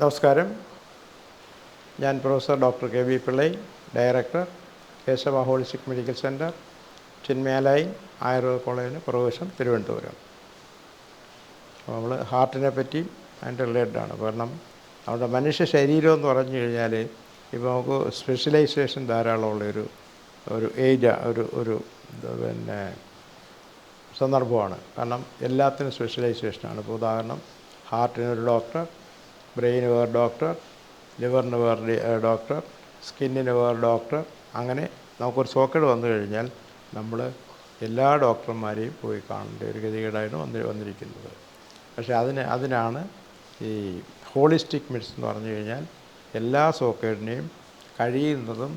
നമസ്കാരം. ഞാൻ professor doctor K V Pillai director Keshava holistic medical centre ചിന്മേലായി Ayurveda കോളേജിന് പുറകുവശം തിരുവനന്തപുരം. നമ്മൾ ഹാർട്ടിനെ പറ്റി അതിന്റെ റിലേറ്റഡ് ആണ്. കാരണം നമ്മുടെ മനുഷ്യ ശരീരം എന്ന് പറഞ്ഞു കഴിഞ്ഞാൽ ഇപ്പോൾ നമുക്ക് സ്പെഷ്യലൈസേഷൻ ധാരാളമുള്ളൊരു ഒരു ഏജ് ഒരു ഒരു പിന്നെ സന്ദർഭമാണ്. കാരണം എല്ലാത്തിനും സ്പെഷ്യലൈസേഷനാണ്. ഇപ്പോൾ ഉദാഹരണം ഹാർട്ടിനൊരു ഡോക്ടർ ബ്രെയിന് വേറെ ഡോക്ടർ ലിവറിന് വേറെ ഡോക്ടർ സ്കിന്നിന് വേറെ ഡോക്ടർ. അങ്ങനെ നമുക്കൊരു സോക്കേട് വന്നു കഴിഞ്ഞാൽ നമ്മൾ എല്ലാ ഡോക്ടർമാരെയും പോയി കാണേണ്ട ഒരു ഗതികേടാണ് വന്ന് വന്നിരിക്കുന്നത്. പക്ഷേ അതിന് അതിനാണ് ഈ ഹോളിസ്റ്റിക് മെഡിസിൻ എന്ന് പറഞ്ഞു കഴിഞ്ഞാൽ എല്ലാ സോക്കേഡിനെയും കഴിയുന്നതും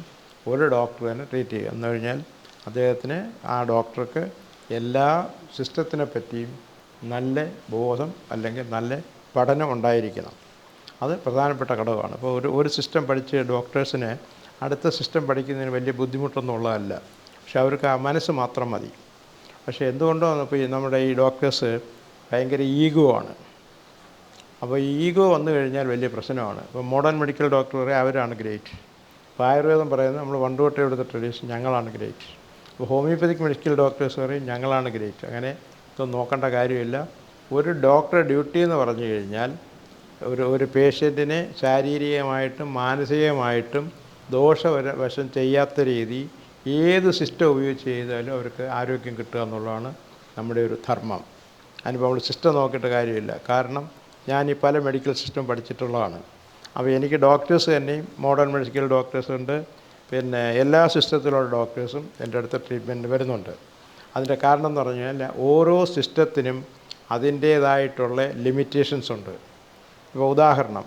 ഒരു ഡോക്ടർ തന്നെ ട്രീറ്റ് ചെയ്യുക. എന്ന് കഴിഞ്ഞാൽ അദ്ദേഹത്തിന് ആ ഡോക്ടർക്ക് എല്ലാ സിസ്റ്റത്തിനെ പറ്റിയും നല്ല ബോധം അല്ലെങ്കിൽ നല്ല പഠനം ഉണ്ടായിരിക്കണം. അത് പ്രധാനപ്പെട്ട ഘടകമാണ്. ഇപ്പോൾ ഒരു ഒരു സിസ്റ്റം പഠിച്ച് ഡോക്ടേഴ്സിന് അടുത്ത സിസ്റ്റം പഠിക്കുന്നതിന് വലിയ ബുദ്ധിമുട്ടൊന്നും ഉള്ളതല്ല. പക്ഷെ അവർക്ക് ആ മനസ്സ് മാത്രം മതി. പക്ഷേ എന്തുകൊണ്ടോ ഇപ്പോൾ നമ്മുടെ ഈ ഡോക്ടേഴ്സ് ഭയങ്കര ഈഗോ ആണ്. അപ്പോൾ ഈ ഈഗോ വന്നു കഴിഞ്ഞാൽ വലിയ പ്രശ്നമാണ്. ഇപ്പോൾ മോഡേൺ മെഡിക്കൽ ഡോക്ടർ പറയാം അവരാണ് ഗ്രേറ്റ് ഇപ്പോൾ ആയുർവേദം പറയുന്നത് നമ്മൾ പണ്ട് എടുത്ത ട്രഡീഷൻ ഞങ്ങളാണ് ഗ്രേറ്റ് അപ്പോൾ ഹോമിയോപ്പതിക് മെഡിക്കൽ ഡോക്ടേഴ്സ് പറയും ഞങ്ങളാണ് ഗ്രേറ്റ് അങ്ങനെ ഇതൊന്നും നോക്കേണ്ട കാര്യമില്ല. ഒരു ഡോക്ടറെ ഡ്യൂട്ടി എന്ന് പറഞ്ഞു കഴിഞ്ഞാൽ ഒരു ഒരു പേഷ്യന്റിനെ ശാരീരികമായിട്ടും മാനസികമായിട്ടും ദോഷവശം ചെയ്യാത്ത രീതി ഏത് സിസ്റ്റം ഉപയോഗിച്ച് ചെയ്താലും അവർക്ക് ആരോഗ്യം കിട്ടുക എന്നുള്ളതാണ് നമ്മുടെ ഒരു ധർമ്മം. അതിനിപ്പോൾ നമ്മൾ സിസ്റ്റം നോക്കിയിട്ട് കാര്യമില്ല. കാരണം ഞാൻ ഈ പല മെഡിക്കൽ സിസ്റ്റം പഠിച്ചിട്ടുള്ളതാണ്. അപ്പോൾ എനിക്ക് ഡോക്ടേഴ്സ് തന്നെയും മോഡേൺ മെഡിക്കൽ ഡോക്ടേഴ്സ് ഉണ്ട്. പിന്നെ എല്ലാ സിസ്റ്റത്തിലുള്ള ഡോക്ടേഴ്സും എന്റെ അടുത്ത് ട്രീറ്റ്മെന്റ് വരുന്നുണ്ട്. അതിന്റെ കാരണം എന്ന് പറഞ്ഞു കഴിഞ്ഞാൽ ഓരോ സിസ്റ്റത്തിനും അതിന്റേതായിട്ടുള്ള ലിമിറ്റേഷൻസ് ഉണ്ട്. ഇപ്പോൾ ഉദാഹരണം.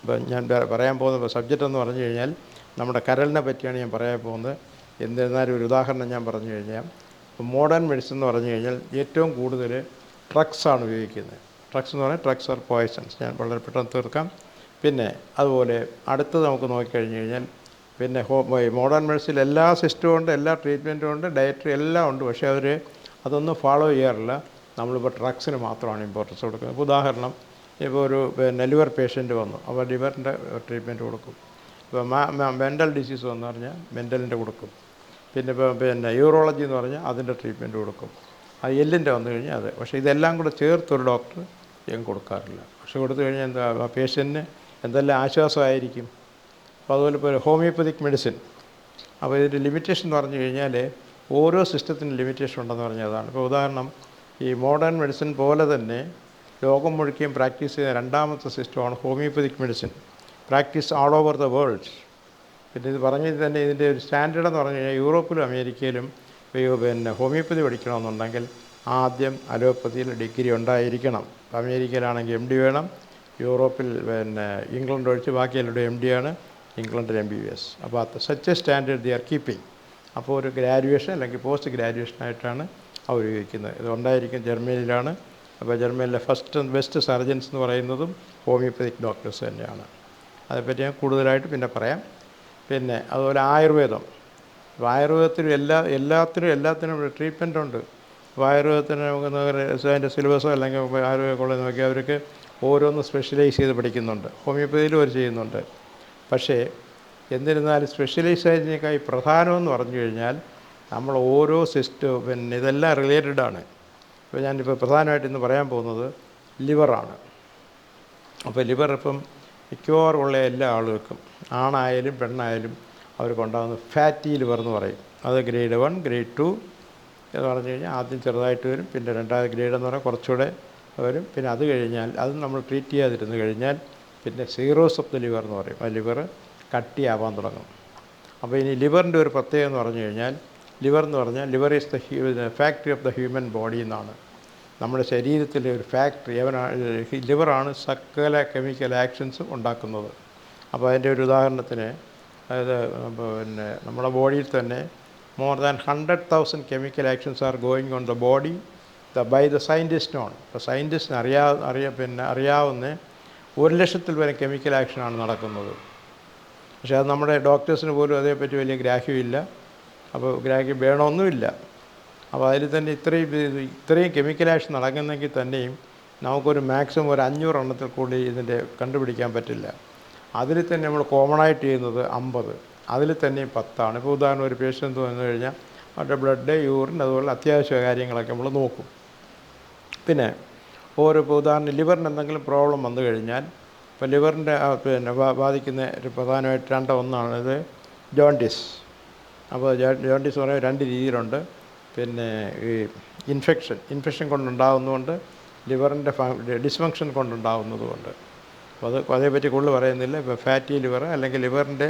ഇപ്പം ഞാൻ പറയാൻ പോകുന്ന സബ്ജക്റ്റ് എന്ന് പറഞ്ഞു കഴിഞ്ഞാൽ നമ്മുടെ കരളിനെ പറ്റിയാണ് ഞാൻ പറയാൻ പോകുന്നത്. എന്നിരുന്നാലും ഒരു ഉദാഹരണം ഞാൻ പറഞ്ഞു കഴിഞ്ഞാൽ ഇപ്പോൾ മോഡേൺ മെഡിസിൻ എന്ന് പറഞ്ഞു കഴിഞ്ഞാൽ ഏറ്റവും കൂടുതൽ ഡ്രഗ്സാണ് ഉപയോഗിക്കുന്നത്. ഡ്രഗ്സ് എന്ന് പറഞ്ഞാൽ ഡ്രഗ്സ് ആർ പോയ്സൺസ് ഞാൻ വളരെ പെട്ടെന്ന് തീർക്കാം. പിന്നെ അതുപോലെ അടുത്തത് നമുക്ക് നോക്കിക്കഴിഞ്ഞ് കഴിഞ്ഞാൽ പിന്നെ ഹോ മോഡേൺ മെഡിസിൻ എല്ലാ സിസ്റ്റവും ഉണ്ട് എല്ലാ ട്രീറ്റ്മെന്റും ഉണ്ട് ഡയറ്ററി എല്ലാം ഉണ്ട്. പക്ഷേ അവർ അതൊന്നും ഫോളോ ചെയ്യാറില്ല. നമ്മളിപ്പോൾ ഡ്രഗ്സിന് മാത്രമാണ് ഇമ്പോർട്ടൻസ് കൊടുക്കുന്നത്. ഉദാഹരണം ഇപ്പോൾ ഒരു പിന്നെ ലിവർ പേഷ്യന്റ് വന്നു. അപ്പോൾ ലിവറിന്റെ ട്രീറ്റ്മെന്റ് കൊടുക്കും. ഇപ്പോൾ മെന്റൽ ഡിസീസ് വന്നു പറഞ്ഞാൽ മെന്റലിന്റെ കൊടുക്കും. പിന്നെ ഇപ്പോൾ പിന്നെ യൂറോളജി എന്ന് പറഞ്ഞാൽ അതിന്റെ ട്രീറ്റ്മെന്റ് കൊടുക്കും. ആ എല്ലിന്റെ വന്നു കഴിഞ്ഞാൽ അത്. പക്ഷേ ഇതെല്ലാം കൂടെ ചേർത്ത് ഒരു ഡോക്ടർ ഞാൻ കൊടുക്കാറില്ല. പക്ഷേ കൊടുത്തു കഴിഞ്ഞാൽ എന്താ ആ പേഷ്യന്റിന് എന്തെല്ലാം ആശ്വാസമായിരിക്കും. അപ്പോൾ അതുപോലെ ഇപ്പോൾ ഹോമിയോപ്പതിക് മെഡിസിൻ അപ്പോൾ ഇതിന്റെ ലിമിറ്റേഷൻ എന്ന് പറഞ്ഞു കഴിഞ്ഞാൽ ഓരോ സിസ്റ്റത്തിന് ലിമിറ്റേഷൻ ഉണ്ടെന്ന് പറഞ്ഞതാണ് ഇപ്പോൾ ഉദാഹരണം ഈ മോഡേൺ മെഡിസിൻ പോലെ തന്നെ ലോകം മുഴുക്കുകയും പ്രാക്ടീസ് ചെയ്യുന്ന രണ്ടാമത്തെ സിസ്റ്റമാണ് homeopathic medicine. Practice all over the world പിന്നെ ഇത് പറഞ്ഞത് തന്നെ ഇതിന്റെ ഒരു സ്റ്റാൻഡേർഡ് എന്ന് പറഞ്ഞു കഴിഞ്ഞാൽ യൂറോപ്പിലും അമേരിക്കയിലും പിന്നെ ഹോമിയോപ്പതി പഠിക്കണമെന്നുണ്ടെങ്കിൽ ആദ്യം അലോപ്പതിയിൽ ഡിഗ്രി ഉണ്ടായിരിക്കണം. അമേരിക്കയിലാണെങ്കിൽ എം ഡി വേണം. യൂറോപ്പിൽ പിന്നെ ഇംഗ്ലണ്ട് ഒഴിച്ച് ബാക്കി എല്ലാവരും എം ഡി ആണ്. ഇംഗ്ലണ്ടിൽ എം ബി ബി എസ് അപ്പോൾ such a standard they are keeping അപ്പോൾ ഒരു ഗ്രാജുവേഷൻ അല്ലെങ്കിൽ പോസ്റ്റ് ഗ്രാജുവേഷനായിട്ടാണ് അവർ ഉപയോഗിക്കുന്നത് ഇത് ഉണ്ടായിരിക്കും ജർമ്മനിയിലാണ്. അപ്പോൾ ജർമ്മനിലെ ഫസ്റ്റ് ബെസ്റ്റ് സർജൻസ് എന്ന് പറയുന്നതും ഹോമിയോപ്പതിക് ഡോക്ടേഴ്സ് തന്നെയാണ്. അതേപ്പറ്റി ഞാൻ കൂടുതലായിട്ട് പിന്നെ പറയാം. പിന്നെ അതുപോലെ ആയുർവേദം. ആയുർവേദത്തിനും എല്ലാ എല്ലാത്തിനും എല്ലാത്തിനും ട്രീറ്റ്മെന്റ് ഉണ്ട്. ആയുർവേദത്തിന് നമുക്ക് അതിന്റെ സിലബസോ അല്ലെങ്കിൽ ആയുർവേദ കോളേജ് നോക്കി അവർക്ക് ഓരോന്ന് സ്പെഷ്യലൈസ് ചെയ്ത് പഠിക്കുന്നുണ്ട്. ഹോമിയോപ്പതിയിലും അവർ ചെയ്യുന്നുണ്ട്. പക്ഷേ എന്നിരുന്നാലും സ്പെഷ്യലൈസേഷനേക്കായി പ്രധാനമെന്ന് പറഞ്ഞു കഴിഞ്ഞാൽ നമ്മൾ ഓരോ സിസ്റ്റവും പിന്നെ ഇതെല്ലാം റിലേറ്റഡ് ആണ്. ഇപ്പോൾ ഞാനിപ്പോൾ പ്രധാനമായിട്ട് ഇന്ന് പറയാൻ പോകുന്നത് ലിവറാണ്. അപ്പോൾ ലിവർ ഇപ്പം മിക്കവാറും ഉള്ള എല്ലാ ആളുകൾക്കും ആണായാലും പെണ്ണായാലും അവർക്കുണ്ടാകുന്ന ഫാറ്റി ലിവർ എന്ന് പറയും. അത് ഗ്രേഡ് വൺ ഗ്രേഡ് ടു എന്ന് പറഞ്ഞു കഴിഞ്ഞാൽ ആദ്യം ചെറുതായിട്ട് വരും പിന്നെ രണ്ടാമത് ഗ്രേഡ് എന്ന് പറഞ്ഞാൽ കുറച്ചുകൂടെ വരും. പിന്നെ അത് കഴിഞ്ഞാൽ അത് നമ്മൾ ട്രീറ്റ് ചെയ്യാതിരുന്ന് കഴിഞ്ഞാൽ പിന്നെ സീറോസ് ഓഫ് ദ ലിവർ എന്ന് പറയും. ആ ലിവർ കട്ടിയാവാൻ തുടങ്ങും. അപ്പോൾ ഇനി ലിവറിന്റെ ഒരു പ്രത്യേകത എന്ന് പറഞ്ഞു കഴിഞ്ഞാൽ ലിവർ എന്ന് പറഞ്ഞാൽ liver is the factory of the human body എന്നാണ്. നമ്മുടെ ശരീരത്തിലെ ഒരു ഫാക്ടറി അവനാണ് ലിവറാണ് സകല കെമിക്കൽ ആക്ഷൻസും ഉണ്ടാക്കുന്നത്. അപ്പോൾ അതിന്റെ ഒരു ഉദാഹരണത്തിന് അതായത് പിന്നെ നമ്മുടെ ബോഡിയിൽ തന്നെ more than hundred thousand chemical actions are going on the body the by the scientist on ഇപ്പോൾ സയന്റിസ്റ്റിന് അറിയാ അറിയ പിന്നെ അറിയാവുന്ന ഒരു ലക്ഷത്തിൽ വരെ കെമിക്കൽ ആക്ഷനാണ് നടക്കുന്നത്. പക്ഷേ അത് നമ്മുടെ ഡോക്ടേഴ്സിന് പോലും അതേപ്പറ്റി വലിയ ഗ്രാഹ്യമില്ല. അപ്പോൾ ഗ്രാഹ്യം വേണമൊന്നുമില്ല. അപ്പോൾ അതിൽ തന്നെ ഇത്രയും ഇത്രയും കെമിക്കൽ ആക്ഷൻ നടക്കുന്നെങ്കിൽ തന്നെയും നമുക്കൊരു മാക്സിമം ഒരു അഞ്ഞൂറ് എണ്ണത്തിൽ കൂടി ഇതിന്റെ കണ്ടുപിടിക്കാൻ പറ്റില്ല. അതിൽ തന്നെ നമ്മൾ കോമണായിട്ട് ചെയ്യുന്നത് അമ്പത്. അതിൽ തന്നെ പത്താണ്. ഇപ്പോൾ ഉദാഹരണം ഒരു പേഷ്യന്റ് വന്നു കഴിഞ്ഞാൽ അവരുടെ ബ്ലഡ് യൂറിൻ അതുപോലെ അത്യാവശ്യ കാര്യങ്ങളൊക്കെ നമ്മൾ നോക്കും. പിന്നെ ഓരോ ഇപ്പോൾ ഉദാഹരണം ലിവറിന് എന്തെങ്കിലും പ്രോബ്ലം വന്നു കഴിഞ്ഞാൽ ഇപ്പോൾ ലിവറിന്റെ പിന്നെ ബാധിക്കുന്ന ഒരു പ്രധാനമായിട്ട് രണ്ട് ഒന്നാണിത് ജോണ്ടിസ് അപ്പോൾ ജോണ്ടീസ് പറയുമ്പോൾ രണ്ട് രീതിയിലുണ്ട്. പിന്നെ ഈ ഇൻഫെക്ഷൻ ഇൻഫെക്ഷൻ കൊണ്ടുണ്ടാകുന്നതുകൊണ്ട് ലിവറിന്റെ ഡിസ്ഫങ്ഷൻ കൊണ്ടുണ്ടാകുന്നതുകൊണ്ട് അപ്പോൾ അത് അതേപ്പറ്റി കൂടുതൽ പറയുന്നില്ല. ഇപ്പോൾ ഫാറ്റി ലിവർ അല്ലെങ്കിൽ ലിവറിന്റെ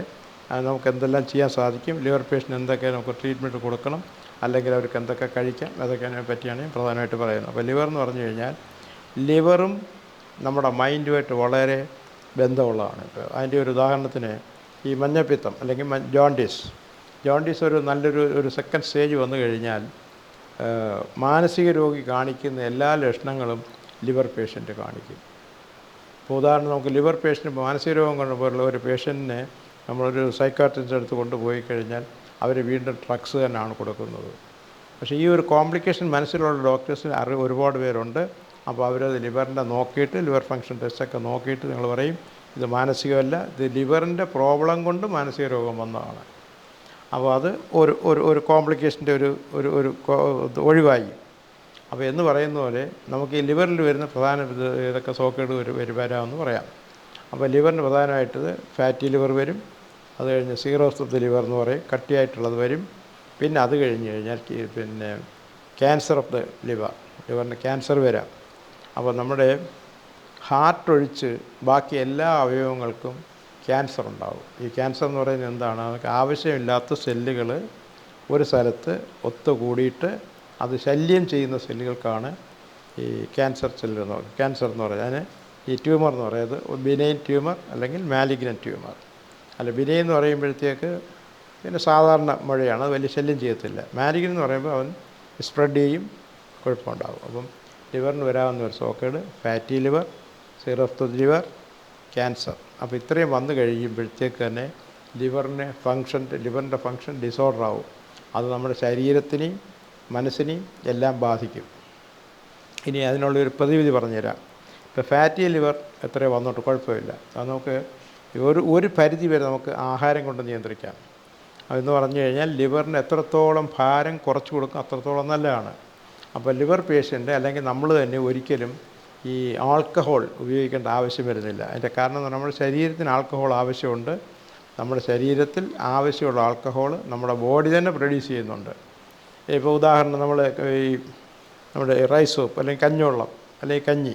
നമുക്ക് എന്തെല്ലാം ചെയ്യാൻ സാധിക്കും ലിവർ പേഷ്യന്റ് എന്തൊക്കെ നമുക്ക് ട്രീറ്റ്മെന്റ് കൊടുക്കണം അല്ലെങ്കിൽ അവർക്ക് എന്തൊക്കെ കഴിക്കാം അതൊക്കെ പറ്റിയാണ് പ്രധാനമായിട്ട് പറയുന്നത്. അപ്പോൾ ലിവർ എന്ന് പറഞ്ഞു കഴിഞ്ഞാൽ ലിവറും നമ്മുടെ മൈൻഡുമായിട്ട് വളരെ ബന്ധമുള്ളതാണ്. ഇപ്പോൾ അതിന്റെ ഒരു ഉദാഹരണത്തിന് ഈ മഞ്ഞപ്പിത്തം അല്ലെങ്കിൽ ജോണ്ടിസ്. ജോണ്ടിസ് ഒരു നല്ലൊരു ഒരു സെക്കൻഡ് സ്റ്റേജ് വന്നു കഴിഞ്ഞാൽ മാനസിക രോഗി കാണിക്കുന്ന എല്ലാ ലക്ഷണങ്ങളും ലിവർ പേഷ്യന്റ് കാണിക്കും. ഇപ്പോൾ ഉദാഹരണം നമുക്ക് ലിവർ പേഷ്യന്റ് മാനസിക രോഗം കൊണ്ടുപോലുള്ള ഒരു പേഷ്യന്റിനെ നമ്മളൊരു സൈക്കാട്രിസ്റ്റിന്റെ അടുത്ത് കൊണ്ടുപോയി കഴിഞ്ഞാൽ അവർ വീണ്ടും ഡ്രഗ്സ് തന്നെയാണ് കൊടുക്കുന്നത്. പക്ഷേ ഈ ഒരു കോംപ്ലിക്കേഷൻ മനസ്സിലുള്ള ഡോക്ടേഴ്സിന് അറി ഒരുപാട് പേരുണ്ട്. അപ്പോൾ അവരത് ലിവറിന്റെ നോക്കിയിട്ട് ലിവർ ഫങ്ഷൻ ടെസ്റ്റൊക്കെ നോക്കിയിട്ട് നിങ്ങൾ പറയും ഇത് മാനസികമല്ല ഇത് ലിവറിന്റെ പ്രോബ്ലം കൊണ്ട് മാനസിക രോഗം വന്നതാണ്. അപ്പോൾ അത് ഒരു ഒരു ഒരു കോംപ്ലിക്കേഷന്റെ ഒരു ഒരു ഒരു ഒഴിവായി. അപ്പോൾ എന്ന് പറയുന്ന പോലെ നമുക്ക് ഈ ലിവറിൽ വരുന്ന പ്രധാന ഇത് ഇതൊക്കെ സോക്കേട് വരും വരും വരാമെന്ന് പറയാം. അപ്പോൾ ലിവറിന് പ്രധാനമായിട്ടത് ഫാറ്റി ലിവർ വരും അത് കഴിഞ്ഞ് സീറോസ് ഓഫ് ലിവർ എന്ന് പറയും കട്ടിയായിട്ടുള്ളത് വരും. പിന്നെ അത് കഴിഞ്ഞ് കഴിഞ്ഞാൽ പിന്നെ ക്യാൻസർ ഓഫ് ദ ലിവർ ലിവറിന് ക്യാൻസർ വരാം. അപ്പോൾ നമ്മുടെ ഹാർട്ട് ഒഴിച്ച് ബാക്കി എല്ലാ അവയവങ്ങൾക്കും ക്യാൻസർ ഉണ്ടാവും. ഈ ക്യാൻസർ എന്ന് പറയുന്നത് എന്താണ്? നമുക്ക് ആവശ്യമില്ലാത്ത സെല്ലുകൾ ഒരു സ്ഥലത്ത് ഒത്തുകൂടിയിട്ട് അത് ശല്യം ചെയ്യുന്ന സെല്ലുകൾക്കാണ് ഈ ക്യാൻസർ സെല്ല് എന്ന് പറയുന്നത്. ക്യാൻസർ എന്ന് പറയുന്നത്. അതിന് ഈ ട്യൂമർ എന്ന് പറയുന്നത് ബിനൈൻ ട്യൂമർ അല്ലെങ്കിൽ മാലിഗ്നൻ ട്യൂമർ അല്ല ബിനൈൻ എന്ന് പറയുമ്പോഴത്തേക്ക് പിന്നെ സാധാരണ മഴയാണ്. അത് വലിയ ശല്യം ചെയ്യത്തില്ല. മാലിഗ്നൻ എന്ന് പറയുമ്പോൾ അവൻ സ്പ്രെഡ് ചെയ്യും. കുഴപ്പമുണ്ടാകും. അപ്പം ലിവറിന് വരാവുന്ന ഒരു സോക്കേട് ഫാറ്റി ലിവർ സിറഫ്തു ലിവർ ക്യാൻസർ അപ്പോൾ ഇത്രയും വന്നു കഴിയുമ്പോഴത്തേക്ക് തന്നെ ലിവറിനെ ഫങ്ഷൻ ലിവറിന്റെ ഫങ്ഷൻ ഡിസോർഡർ ആവും. അത് നമ്മുടെ ശരീരത്തിനെയും മനസ്സിനെയും എല്ലാം ബാധിക്കും. ഇനി അതിനുള്ളൊരു പ്രതിവിധി പറഞ്ഞുതരാം. ഇപ്പോൾ ഫാറ്റി ലിവർ എത്ര വന്നോട്ട് കുഴപ്പമില്ല. അത് നമുക്ക് ഒരു ഒരു പരിധി വരെ നമുക്ക് ആഹാരം കൊണ്ട് നിയന്ത്രിക്കാം. അതെന്ന് പറഞ്ഞു കഴിഞ്ഞാൽ ലിവറിന് എത്രത്തോളം ഭാരം കുറച്ച് കൊടുക്കും അത്രത്തോളം നല്ലതാണ്. അപ്പോൾ ലിവർ പേഷ്യന്റ് അല്ലെങ്കിൽ നമ്മൾ തന്നെ ഒരിക്കലും ഈ ആൾക്കഹോൾ ഉപയോഗിക്കേണ്ട ആവശ്യം വരുന്നില്ല. അതിന്റെ കാരണം നമ്മുടെ ശരീരത്തിന് ആൾക്കഹോൾ ആവശ്യമുണ്ട്. നമ്മുടെ ശരീരത്തിൽ ആവശ്യമുള്ള ആൾക്കഹോൾ നമ്മുടെ ബോഡി തന്നെ പ്രൊഡ്യൂസ് ചെയ്യുന്നുണ്ട്. ഇപ്പോൾ ഉദാഹരണം നമ്മൾ ഈ നമ്മുടെ റൈസ് സോപ്പ് അല്ലെങ്കിൽ കഞ്ഞിവെള്ളം അല്ലെങ്കിൽ കഞ്ഞി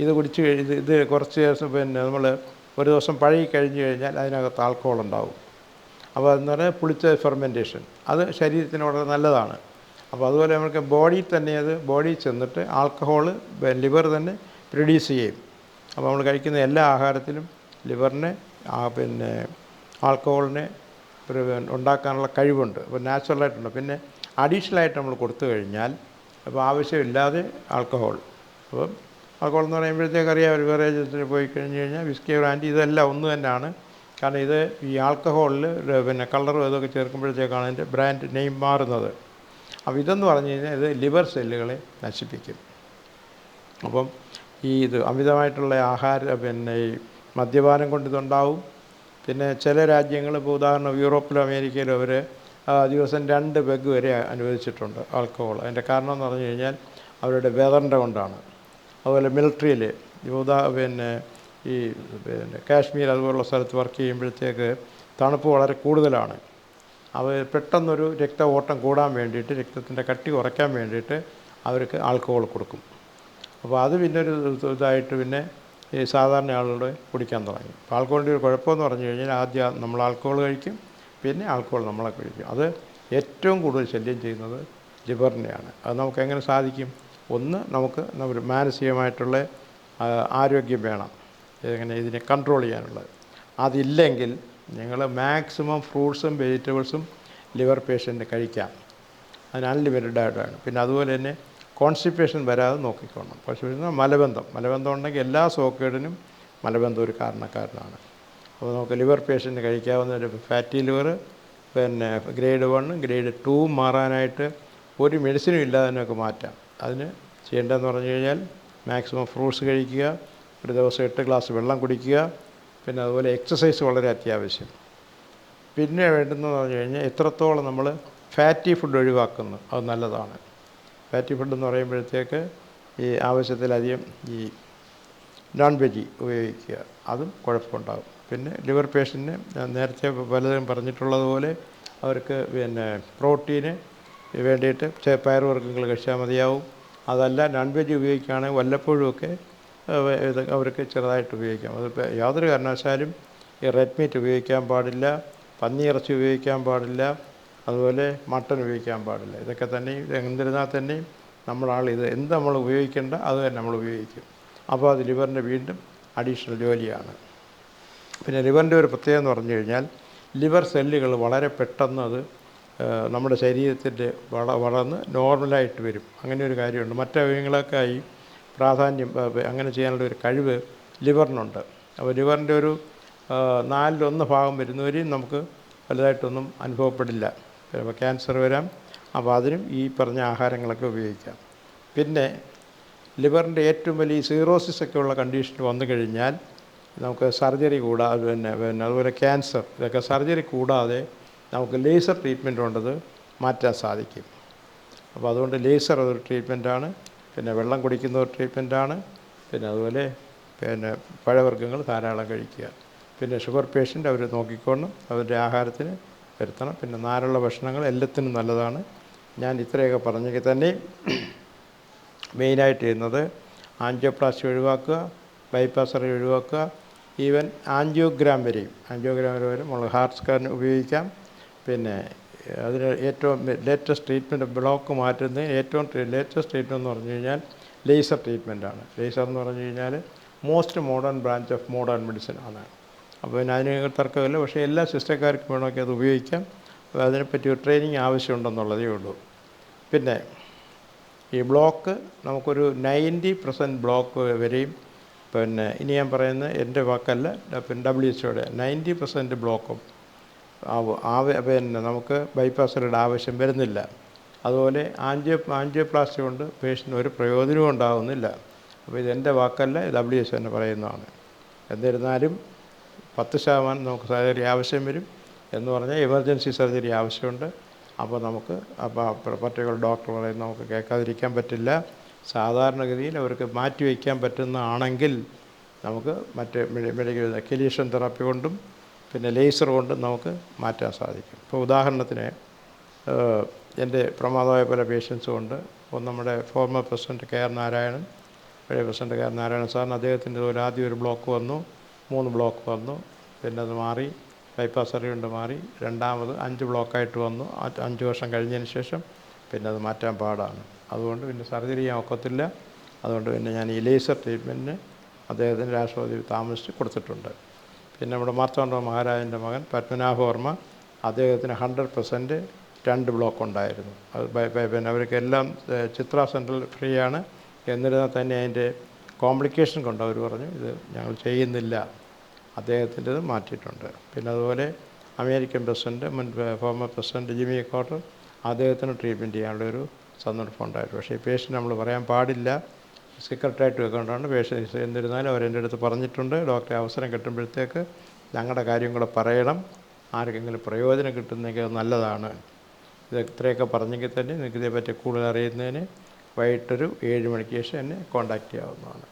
ഇത് കുടിച്ച് കഴിഞ്ഞ് ഇത് കുറച്ച് ദിവസം പിന്നെ നമ്മൾ ഒരു ദിവസം പഴകി കഴിഞ്ഞ് കഴിഞ്ഞാൽ അതിനകത്ത് ആൽക്കഹോൾ ഉണ്ടാവും. അപ്പോൾ അതെന്ന് പറഞ്ഞാൽ പുളിച്ച ഫെർമെന്റേഷൻ അത് ശരീരത്തിന് വളരെ നല്ലതാണ്. അപ്പോൾ അതുപോലെ നമുക്ക് ബോഡി തന്നെ അത് ബോഡിയിൽ ചെന്നിട്ട് ആൽക്കഹോൾ ലിവർ തന്നെ പ്രൊഡ്യൂസ് ചെയ്യും. അപ്പോൾ നമ്മൾ കഴിക്കുന്ന എല്ലാ ആഹാരത്തിലും ലിവറിനെ പിന്നെ ആൽക്കഹോളിനെ ഉണ്ടാക്കാനുള്ള കഴിവുണ്ട്. അപ്പോൾ നാച്ചുറലായിട്ടുണ്ട് പിന്നെ അഡീഷണലായിട്ട് നമ്മൾ കൊടുത്തു കഴിഞ്ഞാൽ അപ്പോൾ ആവശ്യമില്ലാതെ ആൽക്കഹോൾ അപ്പം ആൽക്കഹോൾ എന്ന് പറയുമ്പോഴത്തേക്ക് അറിയാം ഒരു ബിവറേജസിന് പോയി കഴിഞ്ഞ് കഴിഞ്ഞാൽ വിസ്കി ബ്രാൻഡ് ഇതെല്ലാം ഒന്ന് തന്നെയാണ്. കാരണം ഇത് ഈ ആൽക്കഹോളിൽ പിന്നെ കളറും ഇതൊക്കെ ചേർക്കുമ്പോഴത്തേക്കാണ് അതിന്റെ ബ്രാൻഡ് നെയിം മാറുന്നത്. അപ്പോൾ ഇതെന്ന് പറഞ്ഞു കഴിഞ്ഞാൽ ഇത് ലിവർ സെല്ലുകളെ നശിപ്പിക്കും. അപ്പം ഈ ഇത് അമിതമായിട്ടുള്ള ആഹാര പിന്നെ ഈ മദ്യപാനം കൊണ്ട് ഇതുണ്ടാവും. പിന്നെ ചില രാജ്യങ്ങൾ ഇപ്പോൾ ഉദാഹരണം യൂറോപ്പിലും അമേരിക്കയിലും അവർ ദിവസം രണ്ട് പെഗ് വരെ അനുവദിച്ചിട്ടുണ്ട് ആൽക്കഹോൾ. അതിന്റെ കാരണം എന്ന് പറഞ്ഞു കഴിഞ്ഞാൽ അവരുടെ വെതറിന്റെ കൊണ്ടാണ്. അതുപോലെ മിലിറ്ററിയിൽ ഉദാ പിന്നെ ഈ പിന്നെ കാശ്മീർ അതുപോലുള്ള സ്ഥലത്ത് വർക്ക് ചെയ്യുമ്പോഴത്തേക്ക് തണുപ്പ് വളരെ കൂടുതലാണ്. അവർ പെട്ടെന്നൊരു രക്ത ഓട്ടം കൂടാൻ വേണ്ടിയിട്ട് രക്തത്തിന്റെ കട്ടി കുറയ്ക്കാൻ വേണ്ടിയിട്ട് അവർക്ക് ആൽക്കഹോൾ കൊടുക്കും. അപ്പോൾ അത് പിന്നെ ഒരു ഇതായിട്ട് പിന്നെ ഈ സാധാരണ ആളുകൾ കുടിക്കാൻ തുടങ്ങി. അപ്പോൾ ആൽക്കഹോളിന്റെ ഒരു കുഴപ്പമെന്ന് പറഞ്ഞു കഴിഞ്ഞാൽ ആദ്യം നമ്മൾ ആൽക്കഹോൾ കഴിക്കും പിന്നെ ആൽക്കഹോൾ നമ്മളെ കഴിക്കും. അത് ഏറ്റവും കൂടുതൽ ശല്യം ചെയ്യുന്നത് ലിവറിനെയാണ് അത് നമുക്ക് എങ്ങനെ സാധിക്കും? ഒന്ന് നമുക്ക് ഒരു മാനസികമായിട്ടുള്ള ആരോഗ്യം വേണം. എങ്ങനെ ഇതിനെ കൺട്രോൾ ചെയ്യാനുള്ളത്. അതില്ലെങ്കിൽ നിങ്ങൾ മാക്സിമം ഫ്രൂട്ട്സും വെജിറ്റബിൾസും ലിവർ പേഷ്യന്റ് കഴിക്കാം. അതിന് അൺലിമിറ്റഡ് ആയിട്ടാണ് പിന്നെ അതുപോലെ തന്നെ കോൺസ്റ്റിപ്പേഷൻ വരാതെ നോക്കിക്കോണം. കോൺസ്റ്റിപ്പേഷൻ മലബന്ധം. മലബന്ധം ഉണ്ടെങ്കിൽ എല്ലാ സോക്കേടിനും മലബന്ധം ഒരു കാരണക്കാരനാണ്. അപ്പോൾ നമുക്ക് ലിവർ പേഷ്യന്റ് കഴിക്കാവുന്ന ഒരു ഫാറ്റി ലിവർ പിന്നെ ഗ്രേഡ് വൺ ഗ്രേഡ് ടു മാറാനായിട്ട് ഒരു മെഡിസിനും ഇല്ലാതെ നമുക്ക് മാറ്റാം. അതിന് ചെയ്യേണ്ടതെന്ന് പറഞ്ഞു കഴിഞ്ഞാൽ മാക്സിമം ഫ്രൂട്ട്സ് കഴിക്കുക. ഒരു ദിവസം എട്ട് ഗ്ലാസ് വെള്ളം കുടിക്കുക. പിന്നെ അതുപോലെ എക്സസൈസ് വളരെ അത്യാവശ്യം. പിന്നെ വേണ്ടുന്നതെന്ന് പറഞ്ഞു കഴിഞ്ഞാൽ എത്രത്തോളം നമ്മൾ ഫാറ്റി ഫുഡ് ഒഴിവാക്കുന്നു അത് നല്ലതാണ്. ഫാറ്റി ഫുഡ് എന്ന് പറയുമ്പോഴത്തേക്ക് ഈ ആവശ്യത്തിലധികം ഈ നോൺ വെജി ഉപയോഗിക്കുക അതും കുഴപ്പമുണ്ടാകും. പിന്നെ ലിവർ പേഷ്യന്റിന് നേരത്തെ പലതും പറഞ്ഞിട്ടുള്ളതുപോലെ അവർക്ക് പിന്നെ പ്രോട്ടീന് വേണ്ടിയിട്ട് പയറുവർഗങ്ങൾ കഴിച്ചാൽ മതിയാവും. അതല്ല നോൺ വെജ് ഉപയോഗിക്കുകയാണെങ്കിൽ വല്ലപ്പോഴുമൊക്കെ ഇത് അവർക്ക് ചെറുതായിട്ട് ഉപയോഗിക്കാം. അതിപ്പോൾ യാതൊരു കാരണവശാലും ഈ റെഡ് മീറ്റ് ഉപയോഗിക്കാൻ പാടില്ല പന്നിയിറച്ചി ഉപയോഗിക്കാൻ പാടില്ല അതുപോലെ മട്ടൺ ഉപയോഗിക്കാൻ പാടില്ല. ഇതൊക്കെ തന്നെ എന്തിരുന്നാൽ തന്നെയും നമ്മളാൾ ഇത് എന്ത് നമ്മൾ ഉപയോഗിക്കേണ്ട അത് തന്നെ നമ്മൾ ഉപയോഗിക്കും. അപ്പോൾ അത് ലിവറിന്റെ വീണ്ടും അഡീഷണൽ ജോലിയാണ്. പിന്നെ ലിവറിന്റെ ഒരു പ്രത്യേകത എന്ന് പറഞ്ഞു കഴിഞ്ഞാൽ ലിവർ സെല്ലുകൾ വളരെ പെട്ടെന്ന് അത് നമ്മുടെ ശരീരത്തിന്റെ വള വളർന്ന് നോർമലായിട്ട് വരും. അങ്ങനെ ഒരു കാര്യമുണ്ട്. മറ്റവയവങ്ങളൊക്കെയായി പ്രാധാന്യം അങ്ങനെ ചെയ്യാനുള്ള ഒരു കഴിവ് ലിവറിനുണ്ട് അപ്പോൾ ലിവറിന്റെ ഒരു നാലിലൊന്ന് ഭാഗം വരുന്നവരെയും നമുക്ക് വലുതായിട്ടൊന്നും അനുഭവപ്പെടില്ല. ചിലപ്പോൾ ക്യാൻസർ വരാം. അപ്പോൾ അതിനും ഈ പറഞ്ഞ ആഹാരങ്ങളൊക്കെ ഉപയോഗിക്കാം. പിന്നെ ലിവറിന്റെ ഏറ്റവും വലിയ സീറോസിസ് ഒക്കെ ഉള്ള കണ്ടീഷൻ വന്നു കഴിഞ്ഞാൽ നമുക്ക് സർജറി കൂടാതെ പിന്നെ പിന്നെ അതുപോലെ ക്യാൻസർ ഇതൊക്കെ സർജറി കൂടാതെ നമുക്ക് ലേസർ ട്രീറ്റ്മെന്റ് കൊണ്ടത് മാറ്റാൻ സാധിക്കും. അപ്പോൾ അതുകൊണ്ട് ലേസർ അതൊരു ട്രീറ്റ്മെന്റാണ്. പിന്നെ വെള്ളം കുടിക്കുന്ന ഒരു ട്രീറ്റ്മെന്റാണ് പിന്നെ അതുപോലെ പിന്നെ പഴവർഗങ്ങൾ ധാരാളം കഴിക്കുക. പിന്നെ ഷുഗർ പേഷ്യന്റ് അവർ നോക്കിക്കോണം അവരുടെ ആഹാരത്തിന് വരുത്തണം. പിന്നെ നാരുള്ള ഭക്ഷണങ്ങൾ എല്ലാത്തിനും നല്ലതാണ്. ഞാൻ ഇത്രയൊക്കെ പറഞ്ഞെങ്കിൽ തന്നെ മെയിനായിട്ട് ചെയ്യുന്നത് ആൻജിയോപ്ലാസ്റ്റി ഒഴിവാക്കുക ബൈപ്പാസ് സർജറി ഒഴിവാക്കുക ഈവൻ ആൻജിയോഗ്രാം വരെയും. ആൻജിയോഗ്രാം വരെ നമ്മൾ ഹാർട്ട് സ്കാൻ ഉപയോഗിക്കാം. പിന്നെ അതിന് ഏറ്റവും ലേറ്റസ്റ്റ് ട്രീറ്റ്മെന്റ് ബ്ലോക്ക് മാറ്റുന്നതിന് ഏറ്റവും ലേറ്റസ്റ്റ് ട്രീറ്റ്മെന്റ് എന്ന് പറഞ്ഞു കഴിഞ്ഞാൽ ലേസർ ട്രീറ്റ്മെന്റാണ് ലേസർ എന്ന് പറഞ്ഞു കഴിഞ്ഞാൽ most modern branch of modern medicine ആണ്. അപ്പോൾ പിന്നെ അതിന് തർക്കമില്ല. പക്ഷേ എല്ലാ സിസ്റ്റക്കാർക്കും വേണമെങ്കിൽ അത് ഉപയോഗിക്കാം. അതിനെപ്പറ്റി ഒരു ട്രെയിനിങ് ആവശ്യമുണ്ടെന്നുള്ളതേ ഉള്ളൂ. പിന്നെ ഈ ബ്ലോക്ക് നമുക്കൊരു നയന്റി പെർസെന്റ് ബ്ലോക്ക് വരെയും പിന്നെ ഇനി ഞാൻ പറയുന്നത് എന്റെ വാക്കല്ല പിന്നെ ഡബ്ല്യു എച്ച്ഒയുടെ നയന്റി പെർസെന്റ് ബ്ലോക്കും പിന്നെ നമുക്ക് ബൈപ്പാസുകളുടെ ആവശ്യം വരുന്നില്ല. അതുപോലെ ആൻജിയോ ആൻജിയോപ്ലാസ്റ്റി കൊണ്ട് പേഷ്യന്റ് ഒരു പ്രയോജനവും ഉണ്ടാകുന്നില്ല അപ്പോൾ ഇതെന്റെ വാക്കല്ല ഡബ്ല്യു എച്ച് തന്നെ പറയുന്നതാണ്. എന്നിരുന്നാലും പത്ത് ശതമാനം നമുക്ക് സർജറി ആവശ്യം വരും എന്ന് പറഞ്ഞാൽ എമർജൻസി സർജറി ആവശ്യമുണ്ട്. അപ്പോൾ നമുക്ക് അപ്പോൾ പർട്ടിക്കുലർ ഡോക്ടർ പറയുന്ന നമുക്ക് കേൾക്കാതിരിക്കാൻ പറ്റില്ല. സാധാരണഗതിയിൽ അവർക്ക് മാറ്റി വയ്ക്കാൻ പറ്റുന്നതാണെങ്കിൽ നമുക്ക് മറ്റ് മെഡിക്കൽ കെലീഷൻ തെറാപ്പി കൊണ്ടും പിന്നെ ലേസർ കൊണ്ട് നമുക്ക് മാറ്റാൻ സാധിക്കും. ഇപ്പോൾ ഉദാഹരണത്തിന് എന്റെ പ്രമാദമായ പല പേഷ്യൻസും ഉണ്ട്. ഇപ്പോൾ നമ്മുടെ former president K R Narayanan പഴയ പ്രസിഡന്റ് കെ ആർ നാരായണൻ സാറിന് അദ്ദേഹത്തിന്റെ ഒരു ആദ്യം ഒരു ബ്ലോക്ക് വന്നു മൂന്ന് ബ്ലോക്ക് വന്നു. പിന്നെ അത് മാറി ബൈപ്പാസ് സർജറി കൊണ്ട് മാറി. രണ്ടാമത് അഞ്ച് ബ്ലോക്കായിട്ട് വന്നു. അഞ്ച് വർഷം കഴിഞ്ഞതിന് ശേഷം പിന്നെ അത് മാറ്റാൻ പാടാണ്. അതുകൊണ്ട് പിന്നെ സർജറി ചെയ്യാൻ ഒക്കത്തില്ല. അതുകൊണ്ട് പിന്നെ ഞാൻ ഈ ലേസർ ട്രീറ്റ്മെന്റിന് അദ്ദേഹത്തിന് രാഷ്ട്രപതി താമസിച്ച് കൊടുത്തിട്ടുണ്ട്. പിന്നെ നമ്മുടെ മാർത്താണ്ഡ മഹാരാജന്റെ മകൻ പത്മനാഭവർമ്മ അദ്ദേഹത്തിന് ഹൺഡ്രഡ് പെർസെന്റ് രണ്ട് ബ്ലോക്ക് ഉണ്ടായിരുന്നു. അത് പിന്നെ അവർക്കെല്ലാം ചിത്ര സെൻട്രൽ ഫ്രീ ആണ്. എന്നിരുന്നാൽ തന്നെ അതിന്റെ കോംപ്ലിക്കേഷൻ കൊണ്ട് അവർ പറഞ്ഞു ഇത് ഞങ്ങൾ ചെയ്യുന്നില്ല. അദ്ദേഹത്തിന്റെത് മാറ്റിയിട്ടുണ്ട്. പിന്നെ അതുപോലെ അമേരിക്കൻ പ്രസിഡന്റ് മുൻ ഫോമർ പ്രസിഡന്റ് ജിമി കോട്ടർ അദ്ദേഹത്തിന് ട്രീറ്റ്മെന്റ് ചെയ്യാനുള്ള ഒരു സന്ദർഭം ഉണ്ടായിരുന്നു. പക്ഷേ ഈ പേഷ്യന്റ് നമ്മൾ പറയാൻ പാടില്ല. സീക്രട്ടായിട്ട് വെക്കേണ്ടതാണ് പേഷ്യൻസ് എന്നിരുന്നാലും അവരെന്റെ അടുത്ത് പറഞ്ഞിട്ടുണ്ട്. ഡോക്ടറെ അവസരം കിട്ടുമ്പോഴത്തേക്ക് ഞങ്ങളുടെ കാര്യം കൂടെ പറയണം. ആർക്കെങ്കിലും പ്രയോജനം കിട്ടുന്നെങ്കിൽ നല്ലതാണ്. ഇത് ഇത്രയൊക്കെ പറഞ്ഞെങ്കിൽ തന്നെ നിങ്ങൾക്ക് ഇതേപ്പറ്റി കൂടുതൽ അറിയുന്നതിന് വൈകിട്ടൊരു ഏഴ് മണിക്ക് ശേഷം എന്നെ കോൺടാക്റ്റ് ചെയ്യാവുന്നതാണ്.